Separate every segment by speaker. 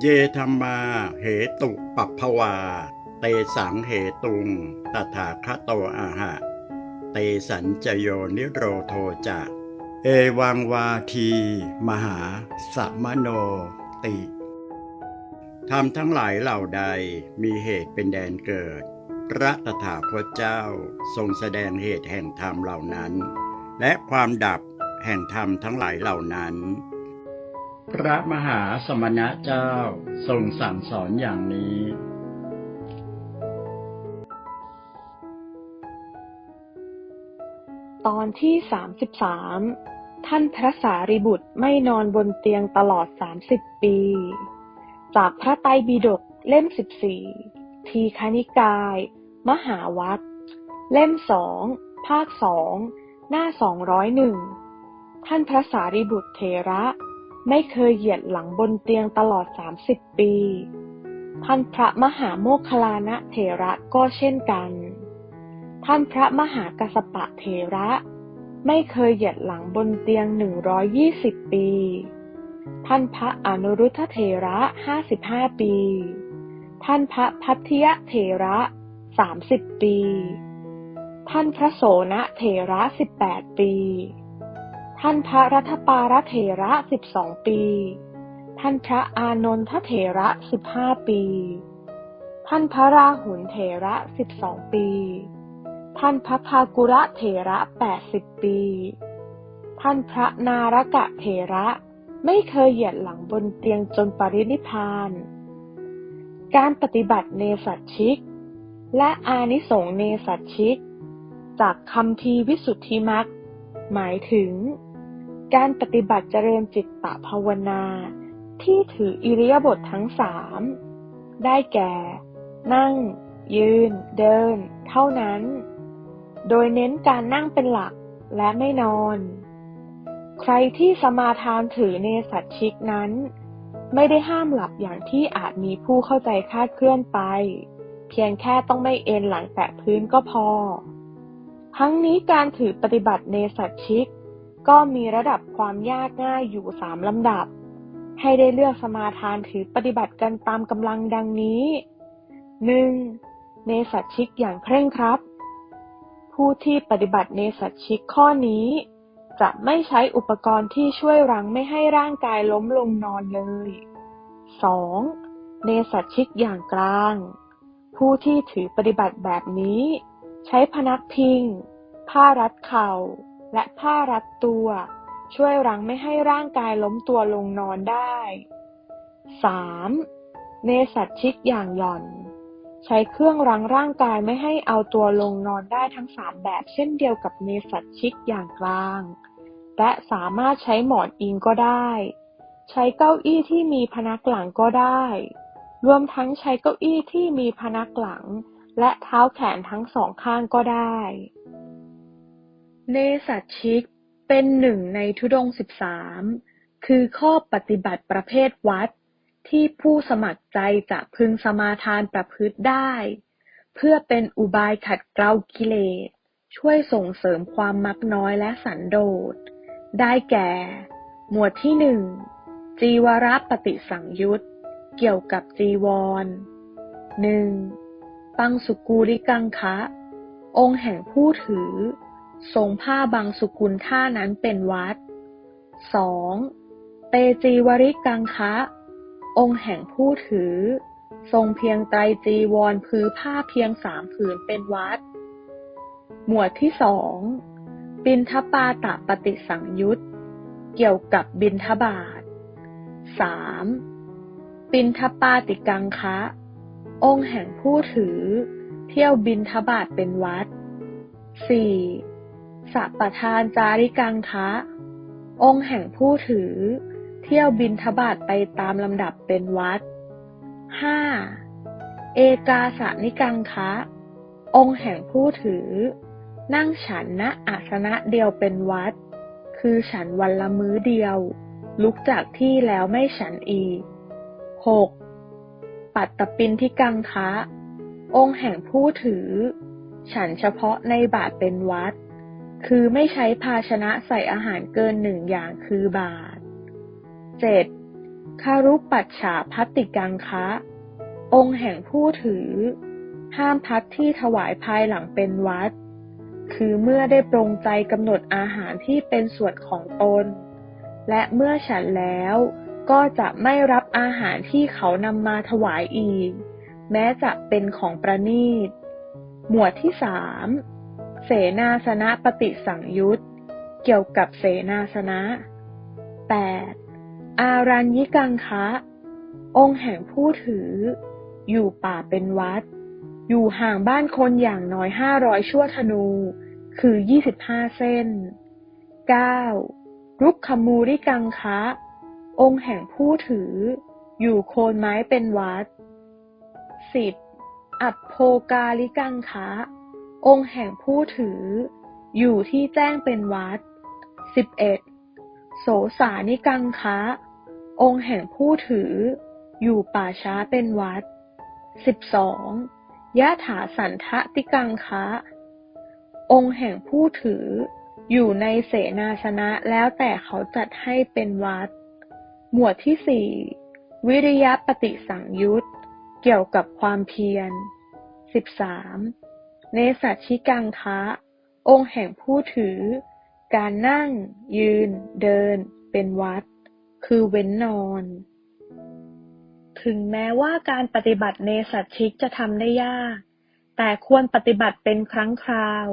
Speaker 1: เยธรรมา เหตุปัปภวา เตสังเหตุง ตถาคโตอาหะ เตสัญจโยนิโรโทจะ เอวังวาที มหาสัมมโนติธรรมทั้งหลายเหล่าใดมีเหตุเป็นแดนเกิด พระตถาคตเจ้าทรงแสดงเหตุแห่งธรรมเหล่านั้น และความดับแห่งธรรมทั้งหลายเหล่านั้น พระมหาสมณะเจ้าทรงสั่งสอนอย่างนี้
Speaker 2: ตอนที่สามสิบสามท่านพระสารีบุตรไม่นอนบนเตียงตลอดสามสิบปี จากพระไตรปิฎกเล่มสิบสี่ทีคณิกาย มหาวัคเล่มสองภาคสองหน้าสองร้อยหนึ่งท่านพระสารีบุตรเถระ ไม่เคยเหยียดหลังบนเตียงตลอดสามสิบปี ท่านพระมหาโมคคลานะเถระก็เช่นกัน ท่านพระมหากัสปะเถระ ไม่เคยเหยียดหลังบนเตียงหนึ่งร้อยยี่สิบปี ท่านพระอนุรุทธเถระห้าสิบห้าปี ท่านพระพัทธิยเถระสามสิบปี ท่านพระโสนเถระสิบแปดปี ท่านพระรัฐปารเถระสิบสองปี ท่านพระอานนทเถระสิบห้าปี ท่านพระราหุลเถระสิบสองปี ท่านพระภากุระเถระแปดสิบปี ท่านพระนารกะเถระไม่เคยเหยียดหลังบนเตียงจนปรินิพาน การปฏิบัติเนสัชชิก และอานิสงส์เนสัชชิก จากคำพีวิสุทธิมักหมายถึง การปฏิบัติเจริญจิตตภาวนา ที่ถืออิริยาบถททั้งสามได้แก่ นั่ง ยืน เดิน เท่านั้น โดยเน้นการนั่งเป็นหลักและไม่นอน ใครที่สมาทานถือเนสัตชิกนั้น ไม่ได้ห้ามหลับอย่างที่อาจมีผู้เข้าใจคาดเคลื่อนไป เพียงแค่ต้องไม่เอนหลังแตะพื้นก็พอ ทั้งนี้การถือปฏิบัติเนสัตชิก ก็มีระดับความยากง่ายอยู่สามลำดับ ให้ได้เลือกสมาทานถือปฏิบัติกันตามกำลังดังนี้หนึ่งเนสัชิกอย่างเคร่งครัด ผู้ที่ปฏิบัติเนสัชิกข้อนี้ จะไม่ใช้อุปกรณ์ที่ช่วยรั้งไม่ให้ร่างกายล้มลงนอนเลย 2. เนสัชิกอย่างกลาง ผู้ที่ถือปฏิบัติแบบนี้ ใช้พนักพิง ผ้ารัดเข่า และผ้ารัดตัว ช่วยรั้งไม่ให้ร่างกายล้มตัวลงนอนได้ 3. เนสัตชิกอย่างหย่อน ใช้เครื่องรั้งร่างกายไม่ให้เอาตัวลงนอนได้ทั้งสามแบบเช่นเดียวกับเนสัตชิกอย่างกลาง และสามารถใช้หมอนอิงก็ได้ ใช้เก้าอี้ที่มีพนักหลังก็ได้ รวมทั้งใช้เก้าอี้ที่มีพนักหลัง และเท้าแขนทั้งสองข้างก็ได้ เนสัตชิก เป็นหนึ่งในทุดงค์สิบสาม คือข้อปฏิบัติประเภทวัด ที่ผู้สมัครใจจะพึงสมาทานประพฤติได้ เพื่อเป็นอุบายขัดเกลากิเลส ช่วยส่งเสริมความมักน้อยและสันโดษ ได้แก่ หมวดที่หนึ่ง จีวรปฏิสังยุตเกี่ยวกับจีวรหนึ่งปังสุกูริกังคะ องค์แห่งผู้ถือ ทรงผ้าบางสุกุลท่านั้นเป็นวัดสองเตจีวริกังคะ องค์แห่งผู้ถือ ทรงเพียงไตรจีวรพื้ผ้าเพียงสามผืนเป็นวัด หมวดที่สองบินทปาตะปฏิสังยุตเกี่ยวกับบินทบาทสามบินทปาติกังคะ องค์แห่งผู้ถือ เที่ยวบินทบาทเป็นวัดสี่ สัปทานจาริกังคะ องค์แห่งผู้ถือ เที่ยวบินทบาทไปตามลำดับเป็นวัดห้าเอกาสานิกังคะ องค์แห่งผู้ถือ นั่งฉันณอาสนะเดียวเป็นวัด คือฉันวันละมื้อเดียว ลุกจากที่แล้วไม่ฉันอีกหกปัตตปินที่กังคะ องค์แห่งผู้ถือ ฉันเฉพาะในบาทเป็นวัด คือไม่ใช้ภาชนะใส่อาหารเกินหนึ่งอย่างคือบาทเจ็ดคารุปัจฉาพัตติกังคะ องค์แห่งผู้ถือ ห้ามพัดที่ถวายภายหลังเป็นวัด คือเมื่อได้ปรงใจกำหนดอาหารที่เป็นส่วนของตน และเมื่อฉันแล้วก็จะไม่รับอาหารที่เขานำมาถวายอีก แม้จะเป็นของประณีต หมวดที่สาม เสนาสนะปฏิสังยุตเกี่ยวกับเสนาสนะ 8. อารัญญิกังคะ องค์แห่งผู้ถือ อยู่ป่าเป็นวัด อยู่ห่างบ้านคนอย่างน้อยห้าร้อยชั่วธนู คือยี่สิบห้าเส้น 9. รุกขมูริกังคะ องค์แห่งผู้ถือ อยู่โคนไม้เป็นวัด 10. อัปโพกาลิกังคะ องค์แห่งผู้ถือ อยู่ที่แจ้งเป็นวัด 11. โสสานิกังคะ องค์แห่งผู้ถือ อยู่ป่าช้าเป็นวัด 12. ยะถาสันทะติกังคะ องค์แห่งผู้ถือ อยู่ในเสนาสนะแล้วแต่เขาจัดให้เป็นวัด หมวดที่สี่วิริยปฏิสังยุตเกี่ยวกับความเพียร 13. เนสัชชิกังคะ องค์แห่งผู้ถือ การนั่ง ยืน เดิน เป็นวัด คือเว้นนอน ถึงแม้ว่าการปฏิบัติเนสัชชิกจะทำได้ยาก แต่ควรปฏิบัติเป็นครั้งคราว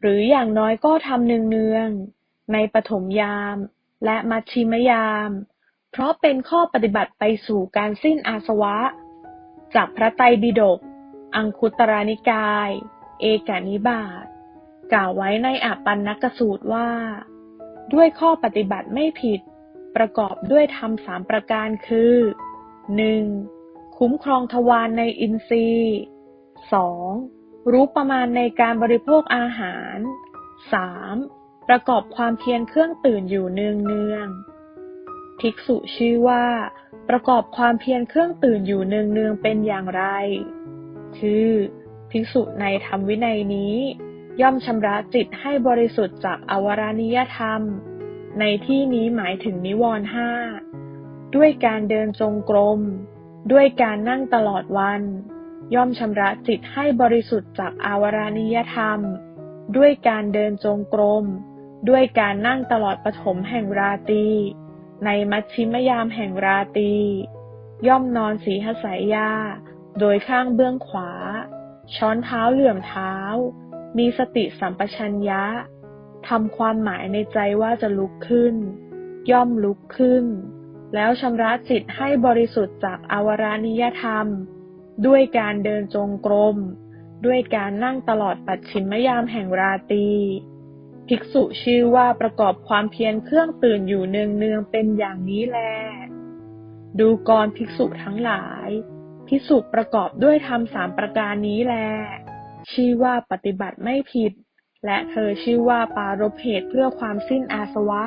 Speaker 2: หรืออย่างน้อยก็ทำเนืองๆ ในปฐมยาม และมัชชิมยาม เพราะเป็นข้อปฏิบัติไปสู่การสิ้นอาสวะ จากพระไตรปิฎกอังคุตรานิกาย เอกนิบาตกล่าวไว้ในอาปันนกสูตรว่า ด้วยข้อปฏิบัติไม่ผิด ประกอบด้วยธรรมสามประการคือ 1. คุ้มครองทวารในอินทรีย์ 2. รู้ประมาณในการบริโภคอาหาร 3. ประกอบความเพียรเครื่องตื่นอยู่เนืองเนืองภิกษุชื่อว่า ประกอบความเพียรเครื่องตื่นอยู่เนืองเนืองเป็นอย่างไร คือ ภิกษุในธรรมวินัยนี้ ย่อมชำระจิตให้บริสุทธิ์จากอวรานิยธรรม ในที่นี้หมายถึงนิวรณ์ห้าด้วยการเดินจงกรม ด้วยการนั่งตลอดวัน ย่อมชำระจิตให้บริสุทธิ์จากอาวรานิยธรรม ด้วยการเดินจงกรม ด้วยการนั่งตลอดปฐมแห่งราตี ในมัชชิมยามแห่งราตี ย่อมนอนสีหสายยาโดยข้างเบื้องขวา ช้อนเท้าเหลื่อมเท้า มีสติสัมปชัญญะทำความหมายในใจว่าจะลุกขึ้น ย่อมลุกขึ้น แล้วชำระจิตให้บริสุทธิ์จากอาวรานิยธรรม ด้วยการเดินจงกรม ด้วยการนั่งตลอดปัดชิมยามแห่งราตรีภิกษุชื่อว่าประกอบความเพียรเครื่องตื่นอยู่เนืองเนืองๆเป็นอย่างนี้แล ดูกรภิกษุทั้งหลาย ภิกษุประกอบด้วยธรรมสามประการนี้แล ชื่อว่าปฏิบัติไม่ผิด และเธอชื่อว่าปารบเหตุเพื่อความสิ้นอาสวะ